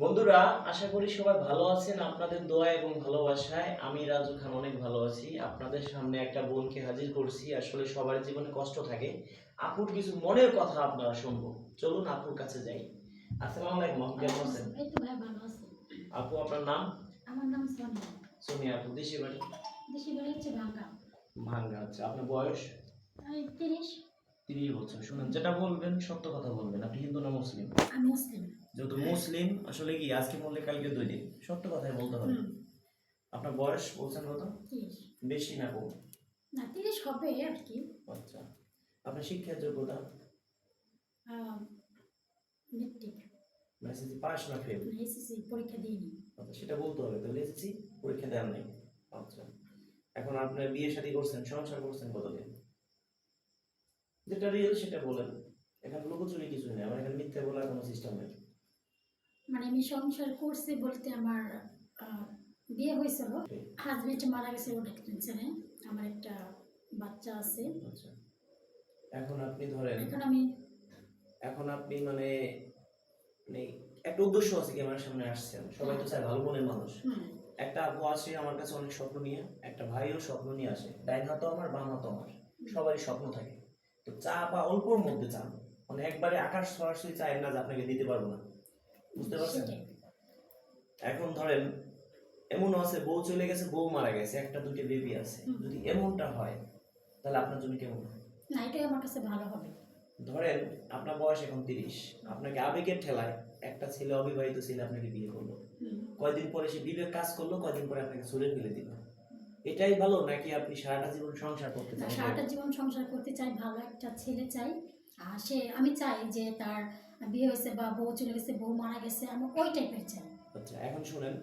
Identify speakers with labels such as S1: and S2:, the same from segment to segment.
S1: বন্ধুরা আশা করি সবাই ভালো আছেন আপনাদের দোয়া এবং ভালোবাসায়। আমি রাজু খান অনেক ভালো আছি। আপনাদের সামনে একটা বোনকে হাজির করছি। আসলে সবার জীবনে কষ্ট থাকে। আপুর কিছু মনের কথা আপনারা শুনব। চলুন আপুর কাছে যাই। আসসালামু আলাইকুম আপু কেমন আছেন? আপু আপনার নাম?
S2: আমার নাম সোনিয়া।
S1: সোনিয়া আপু দেশি বাড়ি?
S2: দেশি বাড়ি হচ্ছে ভাঙ্গা।
S1: ভাঙ্গা আচ্ছা। আপনার বয়স?
S2: আমি তিরিশ।
S1: তিরিশ বছর। শুনেন যেটা বলবেন সত্য কথা বলবেন। আপনি হিন্দু না মুসলিম?
S2: আমি মুসলিম।
S1: যেহেতু মুসলিম আসলে কি আজকে বললে কালকে দুই দিন সত্য কথাই বলতে হবে। আপনার বয়স বলছেন কত? বেশি না কম?
S2: না তিরিশ হবে আর কি।
S1: আচ্ছা। আপনার শিক্ষার যোগ্যতা?
S2: মেট্রিক
S1: পাস না ফেল
S2: এসএসসি পরীক্ষা দিইনি।
S1: আচ্ছা সেটা বলতে হবে। তাহলে এসেছি পরীক্ষা দেন নেই। আচ্ছা। এখন আপনার বিয়ে শাদী করছেন সংসার করছেন কতদিন? যেটা রিয়েল সেটা বলেন। এখানে লুকোচুরি কিছু নেই। আমার এখানে মিথ্যা বলার কোনো সিস্টেম নেই।
S2: মানে আমি সংসার করছি বলতে আমার বিয়ে হয়েছিল হাজবেন্ড মারা গেছে ওটা টেনশনে আমার একটা বাচ্চা আছে।
S1: আচ্ছা। এখন আপনি ধরেন
S2: এখন আমি
S1: এখন আপনি মানে মানে একটা উদ্দেশ্য আছে কি আমার সামনে আসছেন? সবাই তো চায় ভালো মনের মানুষ। একটা আপু আসে আমার কাছে অনেক স্বপ্ন নিয়ে একটা ভাইও স্বপ্ন নিয়ে আসে। ডাইন হাতও আমার বাম হাতও আমার। সবারই স্বপ্ন থাকে। তো চা বা অল্পর মধ্যে চান। মানে একবারে আকাশ সরাসরি চায় না যে আপনাকে দিতে পারব না। বুঝতে পারছেন? এখন ধরেন এমন আছে বউ চলে গেছে বউ মারা গেছে একটা দুটো বেবি আছে। যদি এমনটা হয় তাহলে আপনার জন্য কেমন হয়?
S2: না এটাই আমার কাছে ভালো হবে।
S1: ধরেন আপনার বয়স এখন তিরিশ আপনাকে আবেগের ঠেলায় একটা ছেলে অবিবাহিত ছেলে আপনাকে বিয়ে করল। কয়দিন পরে সে বিবেক কাজ করল কয়দিন পরে আপনাকে ছুড়ে ফেলে দিল? এটাই ভালো নাকি আপনি সারাটা জীবন সংসার করতে চান?
S2: সারাটা জীবন সংসার করতে চাই ভালো একটা ছেলে চাই। আর সে আমি চাই যে তার বিয়ে হয়েছে বা বউ চলে গেছে বউ মারা গেছে আমি ওই টাইপের চাই।
S1: আচ্ছা এখন শুনেন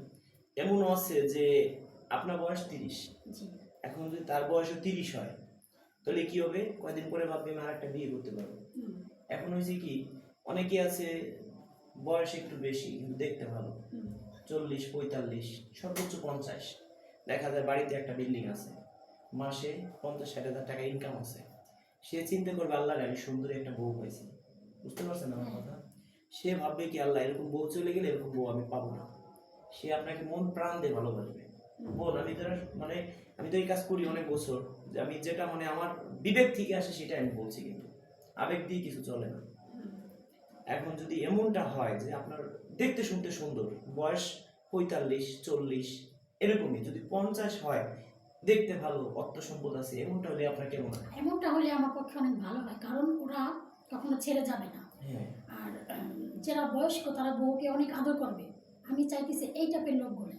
S1: এমনও আছে যে আপনার বয়স তিরিশ।
S2: জি।
S1: এখন যদি তার বয়সও তিরিশ হয় তাহলে কি হবে? কয়দিন পরে ভাববে আমি একটা বিয়ে করতে পারব? এখন হয়েছে কি অনেকে আছে বয়স একটু বেশি কিন্তু দেখতে ভালো। চল্লিশ পঁয়তাল্লিশ সর্বোচ্চ পঞ্চাশ। দেখা যায় বাড়িতে একটা বিল্ডিং আছে মাসে পঞ্চাশ ষাট হাজার টাকা ইনকাম আছে। সে চিন্তা করবে আল্লাহ আমি সুন্দর একটা বউ পাইছি। বুঝতে পারছেন আমার কথা? সে ভাববে কি আল্লাহ এরকম বউ চলে গেলে এরকম বউ আমি পাবো না। সে আপনাকে মন প্রাণ দিয়ে ভালোবাসবে। বোন আমি তো মানে আমি তো এই কাজ করি অনেক বছর যে আমি যেটা মানে আমার বিবেক থেকে আসে সেটা আমি বলছি কিন্তু। আবেগ দিয়ে কিছু চলে না। এখন যদি এমনটা হয় যে আপনার দেখতে শুনতে সুন্দর বয়স পঁয়তাল্লিশ চল্লিশ এরকমই যদি পঞ্চাশ হয় দেখতে ভালো অর্থ সম্পদ আছে এমনটা হলে আপনার কেমন
S2: এমনটা হলে আমার পক্ষে অনেক ভালো হয় কারণ ওরা কখনো ছেড়ে যাবে না।
S1: হ্যাঁ।
S2: আর যারা বয়স্ক তারা বউকে অনেক আদর করবে। আমি চাইতেছি এই টাইপের লোক বলে।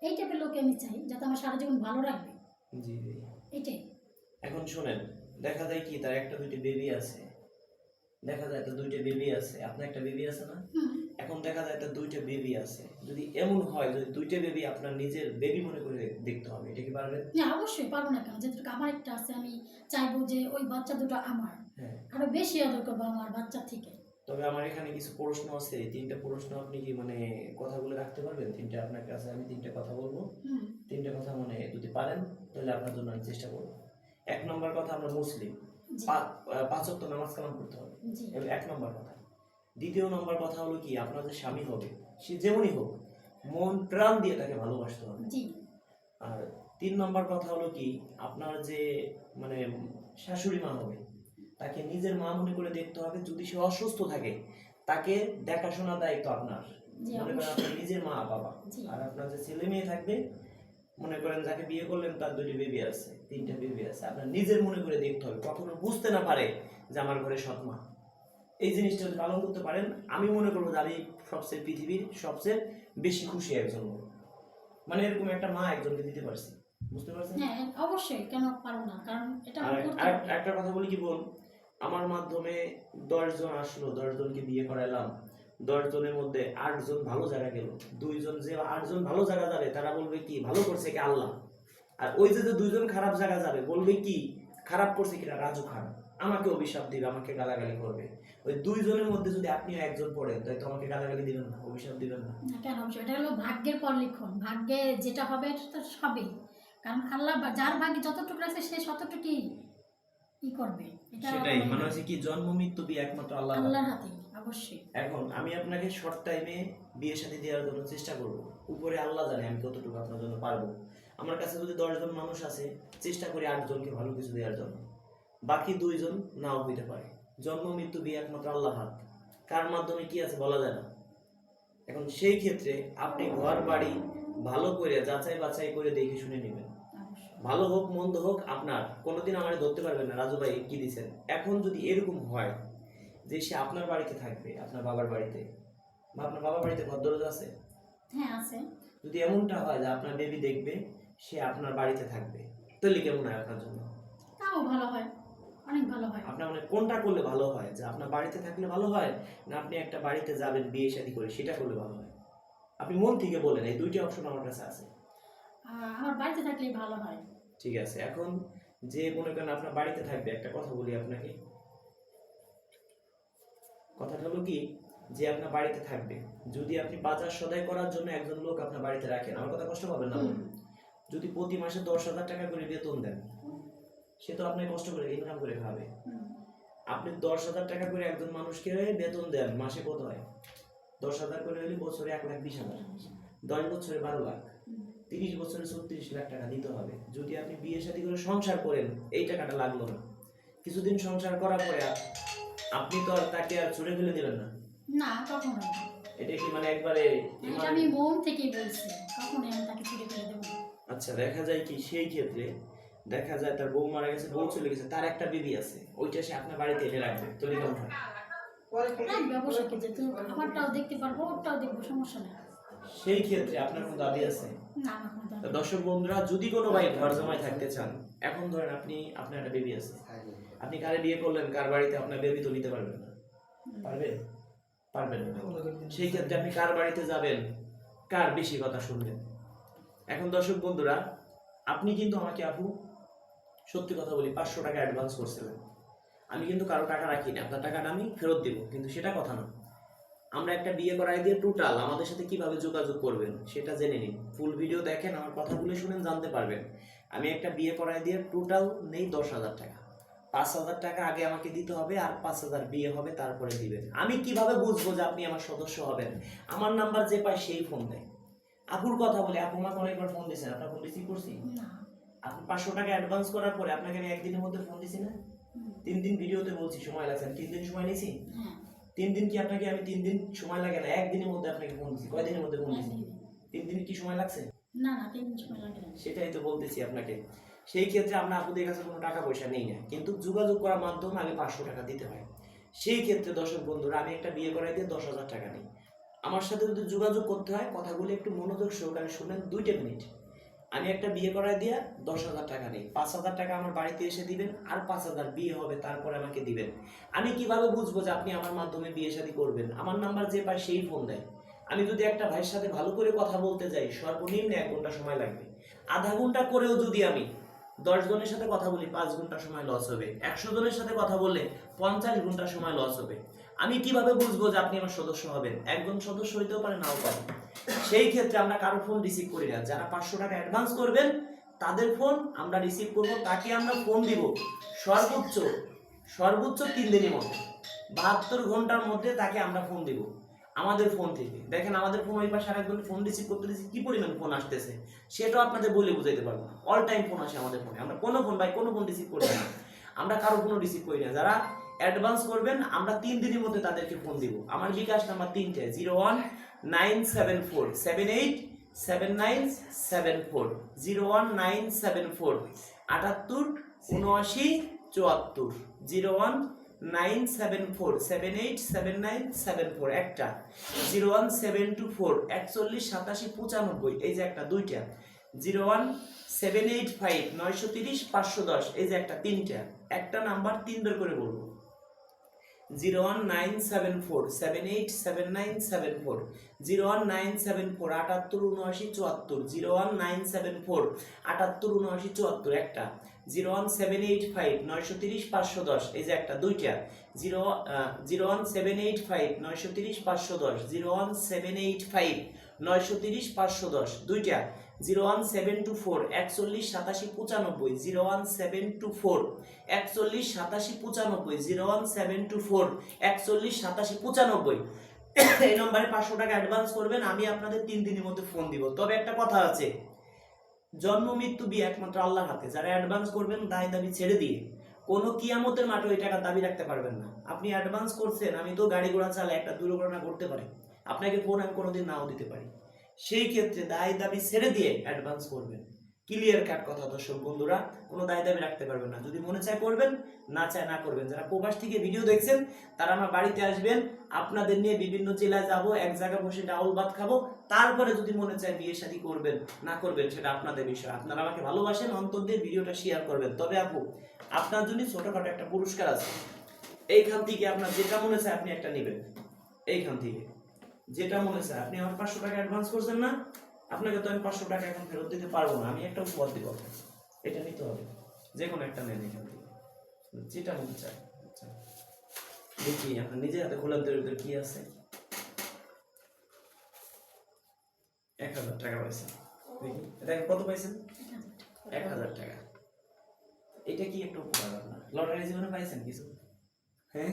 S2: এই টাইপের লোককে আমি চাই যাতে আমার সারা জীবন ভালো রাখবে।
S1: জি
S2: এটাই।
S1: এখন শোনেন দেখা যায় কি তার একটা দুটি বেবি আছে। দেখা যায় তো দুইটা বেবি আছে। আপনার একটা বেবি আছে না? এখন দেখা যায় তার দুইটা বেবি আছে। যদি এমন হয় যদি দুইটা বেবি আপনার নিজের বেবি মনে করে দেখতে হবে এটা কি পারবেন?
S2: না অবশ্যই পারব না কেন? যেহেতু আমার একটা আছে আমি চাইব যে ওই বাচ্চা দুটো আমার।
S1: হ্যাঁ।
S2: আরও বেশি আদর করব আমার বাচ্চা থেকে।
S1: তবে আমার এখানে কিছু প্রশ্ন আছে। তিনটা প্রশ্ন আপনি কি মানে কথাগুলো রাখতে পারবেন? তিনটা আপনার কাছে আমি তিনটা কথা বলব। তিনটা কথা মানে যদি পারেন তাহলে আপনার জন্য আমি চেষ্টা করব। এক নম্বর কথা আমরা মুসলিম। পাঁচ নামাজ কালাম করতে হবে। এক নম্বর কথা। দ্বিতীয় নম্বর কথা হলো কি আপনার যে স্বামী হবে সে যেমনই হোক মন প্রাণ দিয়ে তাকে ভালোবাসতে হবে। আর তিন নম্বর কথা হলো কি আপনার যে মানে শাশুড়ি মা হবে তাকে নিজের মা মনে করে দেখতে হবে যদি সে অসুস্থ থাকে তাকে দেখাশোনার দায়িত্ব আপনার। মনে করেন আপনার নিজের মা বাবা। আর আপনার যে ছেলে মেয়ে থাকবে মনে করেন যাকে বিয়ে করলেন তার দুটি বেবি আছে তিনটা বেবি আছে। আপনার নিজের মনে করে দেখতে হবে কখনো বুঝতে না পারে যে আমার ঘরে সৎমা এই জিনিসটা যদি পালন করতে পারেন আমি মনে করব যে আমি সবচেয়ে পৃথিবীর সবচেয়ে বেশি খুশি একজন মানে এরকম একটা মা একজনকে দিতে পারছি। বুঝতে পারছেন?
S2: হ্যাঁ অবশ্যই কেন পারব না? কারণ এটা
S1: আর
S2: আমার করতে
S1: আর
S2: হবে।
S1: একটা কথা বলি কি বল? আমার মাধ্যমে দশজন আসলো দশজনকে বিয়ে করাইলাম দশজনের মধ্যে আটজন ভালো জায়গা গেল। দুইজন যে আটজন ভালো জায়গা যাবে, তারা বলবে কি, ভালো করছে কি আল্লাহ? আর ওই যে দুইজন খারাপ জায়গা যাবে, বলবে কি, খারাপ করছে কিনা রাজু খান? আমাকে অভিশাপ দিবে, আমাকে গালাগালি করবে। ওই দুইজনের মধ্যে যদি আপনিও একজন পড়েন তাই তো আমাকে গালাগালি দিবেন না, অভিশাপ দিবেন না।
S2: কেন এটা হলো ভাগ্যের পর লিখন ভাগ্যে যেটা হবে, এটা তো হবেই কারণ আল্লাহ যার ভাগ্যে যতটুকু আছে, সে ততটুকুই করবে।
S1: সেটাই মানে হচ্ছে কি জন্ম মৃত্যু বিয়ে একমাত্র আল্লাহ
S2: আল্লাহর হাতে অবশ্যই।
S1: এখন আমি আপনাকে শর্ট টাইমে বিয়ে সাথে দেওয়ার জন্য চেষ্টা করব। উপরে আল্লাহ জানে আমি কতটুকু আপনার জন্য পারব। আমার কাছে যদি দশজন মানুষ আছে চেষ্টা করি আটজনকে ভালো কিছু দেওয়ার জন্য। বাকি দুইজন নাও হইতে পারে। জন্ম মৃত্যু বিয়ে একমাত্র আল্লাহ হাত। কার মাধ্যমে কি আছে বলা যায় না। এখন সেই ক্ষেত্রে আপনি ঘর বাড়ি ভালো করে যাচাই বাছাই করে দেখে শুনে নেবেন। ভালো হোক মন্দ হোক আপনার। কোনোদিন আমার ধরতে পারবেন না। রাজু ভাই কি দিছেন? এখন যদি এরকম হয় যে সে আপনার বাড়িতে থাকবে আপনার বাবার বাড়িতে বা আপনার বাবার বাড়িতে ঘর দরজা আছে?
S2: হ্যাঁ আছে।
S1: যদি এমনটা হয় যে আপনার বেবি দেখবে সে আপনার বাড়িতে থাকবে তাহলে কেমন হয় আপনার জন্য?
S2: তাও ভালো হয়। অনেক ভালো হয়।
S1: আপনার মানে কোনটা করলে ভালো হয়? যে আপনার বাড়িতে থাকলে ভালো হয় না আপনি একটা বাড়িতে যাবেন বিয়ে শাদী করে সেটা করলে ভালো হয়? আপনি মন থেকে বলেন এই দুইটা অপশন আমার কাছে আছে।
S2: আমার থাকলেই ভালো হয়।
S1: ঠিক আছে এখন যে মনে করেন আপনার বাড়িতে থাকবে একটা কথা বলি আপনাকে। কথাটা হলো কি যে আপনার বাড়িতে থাকবে যদি আপনি বাজার সদাই করার জন্য একজন লোক আপনার বাড়িতে রাখেন আমার কথা কষ্ট পাবেন না যদি প্রতি মাসে দশ হাজার টাকা করে বেতন দেন সে তো আপনাকে কষ্ট করে ইনকাম করে খাবে আপনি দশ হাজার টাকা করে একজন মানুষকে বেতন দেন মাসে কত হয়? দশ হাজার করে হলে বছরে এক লাখ বিশ হাজার। দশ বছরে বারো লাখ। তিরিশ বছরে ছত্রিশ লাখ টাকা দিতে হবে। যদি আপনি বিয়ে শাদী করে সংসার করেন এই টাকাটা লাগল না। কিছুদিন সংসার করার পরে আপনি তো আর তাকে আর ছুড়ে ফেলে দেবেন না।
S2: না
S1: এটা কি মানে একবারে
S2: আমি মন থেকেই বলছি আমি তাকে ছুটে ফেলে দেবো।
S1: আচ্ছা দেখা যায় কি সেই ক্ষেত্রে দেখা যায় তার বউ মারা গেছে বউ চলে গেছে তার একটা বেবি আছে ওইটা সে আপনার বাড়িতে এনে রাখবে তো কেমন হয়
S2: কিন্তু আমারটাও দেখতে পারব ওরটাও দেখব সমস্যা নেই।
S1: সেই ক্ষেত্রে আপনার কোনো দাবি আছে। দর্শক বন্ধুরা যদি কোনো ভাই ঘর জমায় থাকতে চান এখন ধরেন আপনি আপনার একটা বেবি আছে। আপনি কারে বিয়ে করলেন? কার বাড়িতে আপনার বেবি তো নিতে পারবেন না। পারবেন? পারবেন না। সেই ক্ষেত্রে আপনি কার বাড়িতে যাবেন? কার বেশি কথা শুনবেন? এখন দর্শক বন্ধুরা আপনি কিন্তু আমাকে আপু সত্যি কথা বলি পাঁচশো টাকা অ্যাডভান্স করছিলেন। আমি কিন্তু কারও টাকা রাখিনি আপনার টাকাটা আমি ফেরত দিব কিন্তু সেটা কথা না আমরা একটা বিয়ে করাই দিয়ে টোটাল আমাদের সাথে কীভাবে যোগাযোগ করবেন সেটা জেনে নিন। ফুল ভিডিও দেখেন আমার কথাগুলো শুনেন জানতে পারবেন। আমি একটা বিয়ে করাই দিয়ে টোটাল নেই দশ হাজার টাকা। পাঁচ হাজার টাকা আগে আমাকে দিতে হবে আর পাঁচ হাজার বিয়ে হবে তারপরে দিবেন। আমি কীভাবে বুঝব যে আপনি আমার সদস্য হবেন? আমার নাম্বার যে পায় সেই ফোন দেয়। আপুর কথা বলে আপু আমাকে অনেকবার ফোন দিয়েছেন আপনার ফোন রিসিভ করছি? আপনি পাঁচশো টাকা অ্যাডভান্স করার পরে আপনাকে আমি একদিনের মধ্যে ফোন দিছি না? তিন দিন ভিডিওতে বলছি সময় লাগছে আমি তিন দিন সময় নিয়েছি?
S2: হ্যাঁ।
S1: তিন দিন কি আপনাকে আমি তিন দিন সময় লাগে না? একদিনের মধ্যে আপনাকে ফোন দিছি। কয়দিনের মধ্যে ফোন দিছি? তিন দিন কি সময় লাগছে?
S2: না না তিন দিন সময় লাগে না।
S1: সেটাই তো বলতেছি আপনাকে। সেই ক্ষেত্রে আমরা আপুদের কাছে কোনো টাকা পয়সা নেই না। কিন্তু যোগাযোগ করার মাধ্যমে আগে পাঁচশো টাকা দিতে হয়। সেই ক্ষেত্রে দর্শক বন্ধুরা আমি একটা বিয়ে করাই দিয়ে দশ হাজার টাকা নিই। আমার সাথে যদি যোগাযোগ করতে হয় কথাগুলো একটু মনোযোগ সহকারে শুনেন দুইটা মিনিট। আমি একটা বিয়ে করাই দিয়ে দশ হাজার টাকা নিই। পাঁচ হাজার টাকা আমার বাড়িতে এসে দিবেন আর পাঁচ হাজার বিয়ে হবে, তারপরে আমাকে দিবেন। আমি কীভাবে বুঝব যে আপনি আমার মাধ্যমে বিয়ে শাদী করবেন? আমার নাম্বার যে পায় সেই ফোন দেয়। আমি যদি একটা ভাইয়ের সাথে ভালো করে কথা বলতে যাই, সর্বনিম্ন এক ঘণ্টা সময় লাগবে। আধা ঘণ্টা করেও যদি আমি দশ জনের সাথে কথা বলি, পাঁচ ঘণ্টা সময় লস হবে। একশো জনের সাথে কথা বললে পঞ্চাশ ঘণ্টা সময় লস হবে। আমি কীভাবে বুঝব যে আপনি আমার সদস্য হবেন? একজন সদস্য হইতেও পারে, নাও পারে। সেই ক্ষেত্রে আমরা কারও ফোন রিসিভ করি না। যারা পাঁচশো টাকা অ্যাডভান্স করবেন, তাদের ফোন আমরা রিসিভ করব, তাকে আমরা ফোন দিব। সর্বোচ্চ সর্বোচ্চ তিন দিনের মধ্যে, বাহাত্তর ঘণ্টার মধ্যে তাকে আমরা ফোন দিব, আমাদের ফোন থেকে। দেখেন, আমাদের ফোন ওই পাশে আরেকজন ফোন রিসিভ করতে দিচ্ছি কি পরিমাণ ফোন আসতেছে? সেটাও আপনাদের বলে বুঝাইতে পারব অল টাইম ফোন আসে আমাদের ফোনে আমরা কোনো ফোন ভাই, কোনো ফোন রিসিভ করি না। আমরা কারও ফোনও রিসিভ করি না। যারা অ্যাডভান্স করবেন, আমরা তিন দিনের মধ্যে তাদেরকে ফোন দিব। আমার বিকাশ নাম্বার তিনটে zero one nine seven four seven eight seven nine seven four zero one nine seven four আটাত্তর উনআশি চুয়াত্তর zero one nine seven four seven eight seven nine seven four একটা zero one seven two four একচল্লিশ সাতাশি পঁচানব্বই, এই যে একটা, দুইটা zero one seven eight five নয়শো তিরিশ পাঁচশো দশ, এই যে একটা, তিনটা, একটা নাম্বার তিন তিনবার করে বলব। Zero one nine seven four seven eight seven nine seven four zero one nine seven four, আটাত্তর উনআশি চুয়াত্তর, zero one nine seven four, আটাত্তর উনআশি চুয়াত্তর একটা, zero one seven eight five নয়শো তিরিশ পাঁচশো দশ, এই যে একটা, দুইটা, zero zero one seven eight five নয়শো তিরিশ পাঁচশো দশ, zero one seven eight five নয়শো তিরিশ পাঁচশো দশ, দুইটা zero one seven two four একচল্লিশ সাতাশি পঁচানব্বই zero one seven two four একচল্লিশ সাতাশি পঁচানব্বই zero one seven two four একচল্লিশ সাতাশি পঁচানব্বই। এই নম্বরে পাঁচশো টাকা অ্যাডভান্স করবেন, আমি আপনাদের তিন দিনের মধ্যে ফোন দিব। তবে একটা কথা আছে, জন্ম, মৃত্যু বিয়ে একমাত্র আল্লাহর হাতে। যারা অ্যাডভান্স করবেন, দায় দাবি ছেড়ে দিয়ে কোনো কিয়ামতের মাঠে ওই টাকার দাবি রাখতে পারবেন না। আপনি অ্যাডভান্স করছেন, আমি তো গাড়ি ঘোড়া চালাই, একটা দুর্ঘটনা ঘটতে পারে। আপনাকে ফোন আমি কোনোদিন নাও দিতে পারি। সেই ক্ষেত্রে দায় দাবি ছেড়ে দিয়ে অ্যাডভান্স করবেন। ক্লিয়ার কাট কথা, দর্শক বন্ধুরা, কোনো দায় দাবি রাখতে পারবেন না। যদি মনে চায় করবেন, না চায় না করবেন। যারা প্রবাস থেকে ভিডিও দেখছেন, তারা আমার বাড়িতে আসবেন। আপনাদের নিয়ে বিভিন্ন জেলায় যাব, এক জায়গায় বসে ডাউল ভাত খাব। তারপরে যদি মনে চায় বিয়ে শাদী করবেন, না করবেন, সেটা আপনাদের বিষয়। আপনারা আমাকে ভালোবাসেন, অন্তর দিয়ে ভিডিওটা শেয়ার করবেন। তবে আপু, আপনার জন্য ছোটখাটো একটা পুরস্কার আছে। এইখান থেকে আপনার যেটা মনে চায় আপনি একটা নেবেন। এইখান থেকে। যেটা মনে চায়। আপনি আমার পাঁচশো টাকা অ্যাডভান্স করছেন না আপনাকে তো আমি পাঁচশো টাকা এখন ফেরত দিতে পারব না আমি একটা উপহার দিব এটা নিতে হবে। যে কোনো একটা নেন এখান থেকে। যেটা মনে চায়। আচ্ছা। দেখি আপনার নিজের হাতে খোলার ভিতরে কি আছে? এক হাজার টাকা পাইছেন। দেখি। এটা কত পাইছেন? এক হাজার টাকা। এটা কি একটু উপকার আপনার? লটারি জীবনে পাইছেন কিছু? হ্যাঁ।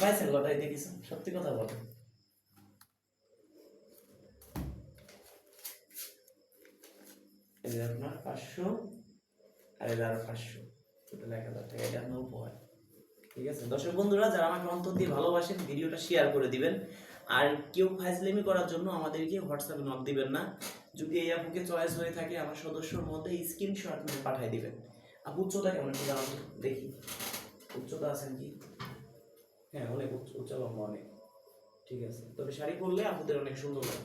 S1: পাইছেন লটারিতে কিছু? সত্যি কথা বলেন। এই আপনার পাঁচশো আর এটা আরও পাঁচশো। এক হাজার টাকা, এটা ঠিক আছে? দর্শক বন্ধুরা, যারা আমাকে অন্তর দিয়ে ভালোবাসেন, ভিডিওটা শেয়ার করে দিবেন। আর কেউ ফাইজলেমি করার জন্য আমাদেরকে হোয়াটসঅ্যাপে নক দিবেন না। যদি এই আপুকে চয়েস হয়ে থাকে, আমার সদস্যর মধ্যে স্ক্রিনশট নিয়ে পাঠিয়ে দিবেন। আপু, উচ্চতা কেমন দেখি। উচ্চতা আছেন কি হ্যাঁ অনেক উচ্চ লম্বা অনেক। ঠিক আছে? তবে শাড়ি পরলে আপুদের অনেক সুন্দর লাগে।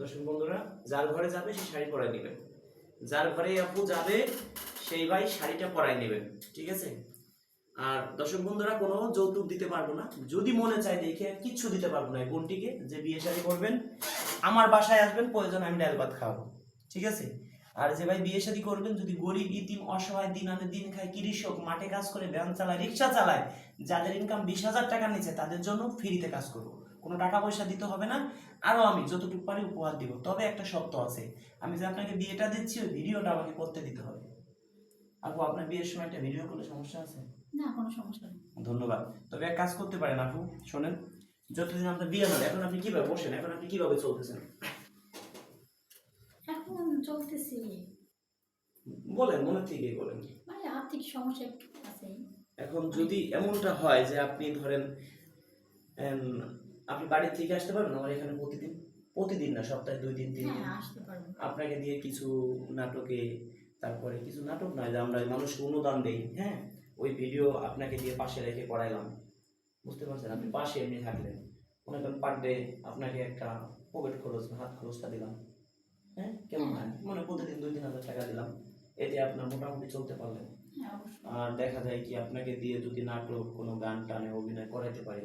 S1: দর্শক বন্ধুরা, যার ঘরে যাবে সেই শাড়ি পরাই নেবেন যার ঘরে আপু যাবে, সেই ভাই শাড়িটা পরাই নেবেন ঠিক আছে? আর দর্শক বন্ধুরা, কোনো যৌতুক দিতে পারব না। যদি মনে চায় দেখে কিচ্ছু দিতে পারব না বোনটিকে, যে বিয়ে শাড়ি করবেন আমার বাসায় আসবেন, প্রয়োজন আমি ডাল ভাত খাওয়াবো, ঠিক আছে? আর যে ভাই বিয়ে শাদী করবেন, যদি গরিব, ইতিম, অসহায়, দিন আনে দিন খায়, কৃষক, মাঠে কাজ করে, ভ্যান চালায়, রিক্সা চালায়, যাদের ইনকাম বিশ হাজার টাকার নিচে, তাদের জন্য ফ্রিতে কাজ করব। কোনো টাকা পয়সা দিতে হবে না। আরও আমি যতটুকু পারি উপহার দিব। তবে একটা শর্ত আছে। আমি যে আপনাকে বিয়েটা দিচ্ছি ওই ভিডিওটা আমাকে করতে দিতে হবে। আপু আপনার বিয়ের সময় একটা ভিডিও করলে সমস্যা আছে?
S2: না কোনো সমস্যা নেই।
S1: ধন্যবাদ। তবে এক কাজ করতে পারেন আপু শোনেন। যতদিন আপনার বিয়ে হবে এখন আপনি কীভাবে বসেন? এখন আপনি কীভাবে চলতেছেন?
S2: এখন চলতেছি।
S1: বলেন মনে থেকে বলেন।
S2: মানে আর্থিক সমস্যা একটু আছে।
S1: এখন যদি এমনটা হয় যে আপনি ধরেন আপনি বাড়ি থেকে আসতে পারবেন? আমার এখানে প্রতিদিন প্রতিদিন না সপ্তাহে দুই দিন তিন দিন।
S2: হ্যাঁ পারব
S1: আপনাকে দিয়ে কিছু নাটকে তারপরে কিছু নাটক নয় যে আমরা মানুষকে অনুদান দেই হ্যাঁ? ওই ভিডিও আপনাকে দিয়ে পাশে রেখে করাইলাম বুঝতে পারছেন? আপনি পাশে এমনি থাকলেন। মনে করেন পার ডে আপনাকে একটা পকেট খরচ হাত খরচটা দিলাম। হ্যাঁ? কেমন হয়? মানে প্রতিদিন দুই তিন হাজার টাকা দিলাম। এতে আপনার মোটামুটি চলতে পারলেন।
S2: হ্যাঁ
S1: আর দেখা যায় কি আপনাকে দিয়ে যদি নাটক কোনো গান টানে অভিনয় করাইতে পারে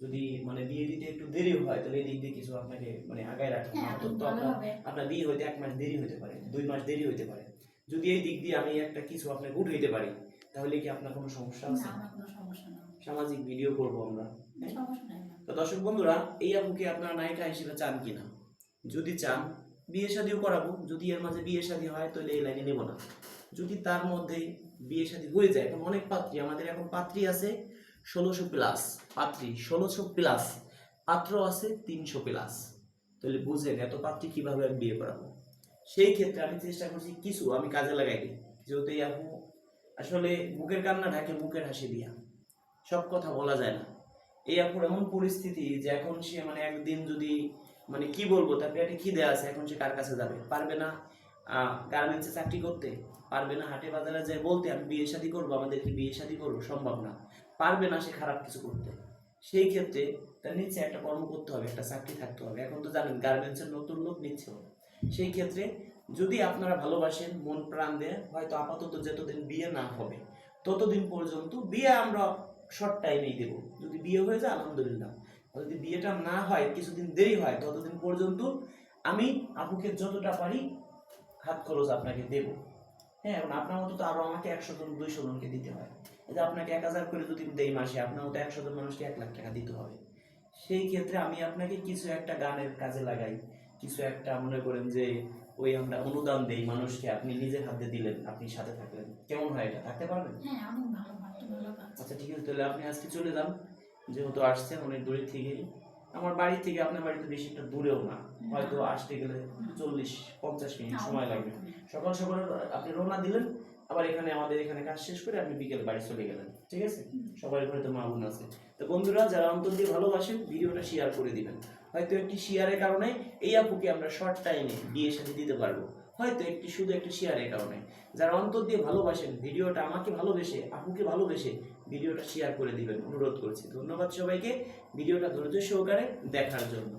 S1: যদি মানে বিয়ে দিতে একটু দেরি হয় তাহলে এই দিক দিয়ে কিছু আপনাকে মানে আগায় রাখে
S2: হ্যাঁ
S1: তো আপনার আপনার বিয়ে হইতে এক মাস দেরি হতে পারে দুই মাস দেরি হতে পারে। যদি এই দিক দিয়ে আমি একটা কিছু আপনাকে উঠাইতে পারি তাহলে কি আপনার কোনো সমস্যা আছে? সামাজিক ভিডিও করব আমরা হ্যাঁ?
S2: সমস্যা নেই
S1: তো দর্শক বন্ধুরা এই আপুকে আপনারা নায়িকা হিসেবে চান কিনা? যদি চান বিয়ে শাদিও করাবো। যদি এর মাঝে বিয়ে শাদী হয় তাহলে এই লাইনে নেব না। যদি তার মধ্যে বিয়ে শাদী হয়ে যায় এখন অনেক পাত্রী আমাদের এখন পাত্রী আছে ষোলোশো প্লাস পাত্রী ষোলোশো প্লাস পাত্র আছে তিনশো প্লাস তাহলে বুঝেন এত পাত্রী কীভাবে আমি বিয়ে করাবো? সেই ক্ষেত্রে আমি চেষ্টা করছি কিছু, আমি কাজে লাগাই দিই। যেহেতু আপু আসলে বুকের কান্না ঢাকে বুকের হাসি দিয়া। সব কথা বলা যায় না। এই আপুর এমন পরিস্থিতি যে এখন সে মানে একদিন যদি মানে কি বলব, তার পেটে খিদে আছে, এখন সে কার কাছে যাবে? পারবে না গার্মেন্টসে চাকরি করতে, পারবে না, হাটে বাজারে যায় বলতে, আমি বিয়ে শাদী করব, আমাদেরকে বিয়ে শাদী করব, সম্ভব না। পারবে না সে খারাপ কিছু করতে। সেই ক্ষেত্রে তার নিচে একটা কর্ম করতে হবে, একটা চাকরি থাকতে হবে। এখন তো জানেন গার্মেন্টসের নতুন লোক নিচ্ছে সেই ক্ষেত্রে যদি আপনারা ভালোবাসেন, মন প্রাণ দিয়ে, হয়তো আপাতত যতদিন বিয়ে না হবে, ততদিন পর্যন্ত বিয়ে আমরা শর্ট টাইমেই দেব। যদি বিয়ে হয়ে যায়, আলহামদুলিল্লাহ। যদি বিয়েটা না হয়, কিছুদিন দেরি হয়, ততদিন পর্যন্ত আমি আপুকে যতটা পারি হাত খরচ আপনাকে দেব। হ্যাঁ আপনার মতো তো আরও আমাকে একশো জন, দুইশো জনকে দিতে হয়। যে আপনাকে এক হাজার করে যদি দেই মাসে আপনার মতো একশো জন মানুষকে এক লাখ টাকা দিতে হবে। সেই ক্ষেত্রে আমি আপনাকে কিছু একটা গানের কাজে লাগাই। কিছু একটা মনে করেন যে ওই আমরা অনুদান দেই মানুষকে আপনি নিজের হাতে দিলেন আপনি সাথে থাকলেন। কেমন হয় এটা থাকতে পারবেন?
S2: হ্যাঁ
S1: আচ্ছা ঠিক আছে তাহলে আপনি আজকে চলে যান। যেহেতু আসছেন অনেক দূরের থেকেই আমার বাড়ি থেকে আপনার বাড়িতে বেশি একটা দূরেও না। হয়তো আসতে গেলে চল্লিশ পঞ্চাশ মিনিট সময় লাগবে। সকাল সকাল আপনি রওনা দিলেন আবার এখানে আমাদের এখানে কাজ শেষ করে আপনি বিকেল বাড়ি চলে গেলেন, ঠিক আছে? সবার ঘরে তো মা বোন আছে। তো বন্ধুরা, যারা অন্তর দিয়ে ভালোবাসেন, ভিডিওটা শেয়ার করে দিবেন। হয়তো একটি শেয়ারের কারণে এই আপুকে আমরা শর্ট টাইমে বিয়ের সাথে দিতে পারব। হয়তো একটি, শুধু একটি শেয়ারের কারণে। যারা অন্তর দিয়ে ভালোবাসেন, ভিডিওটা আমাকে ভালোবেসে, আপুকে ভালোবেসে ভিডিওটা শেয়ার করে দিবেন, অনুরোধ করছি। ধন্যবাদ সবাইকে। ভিডিওটা ধৈর্য সহকারে দেখার জন্য।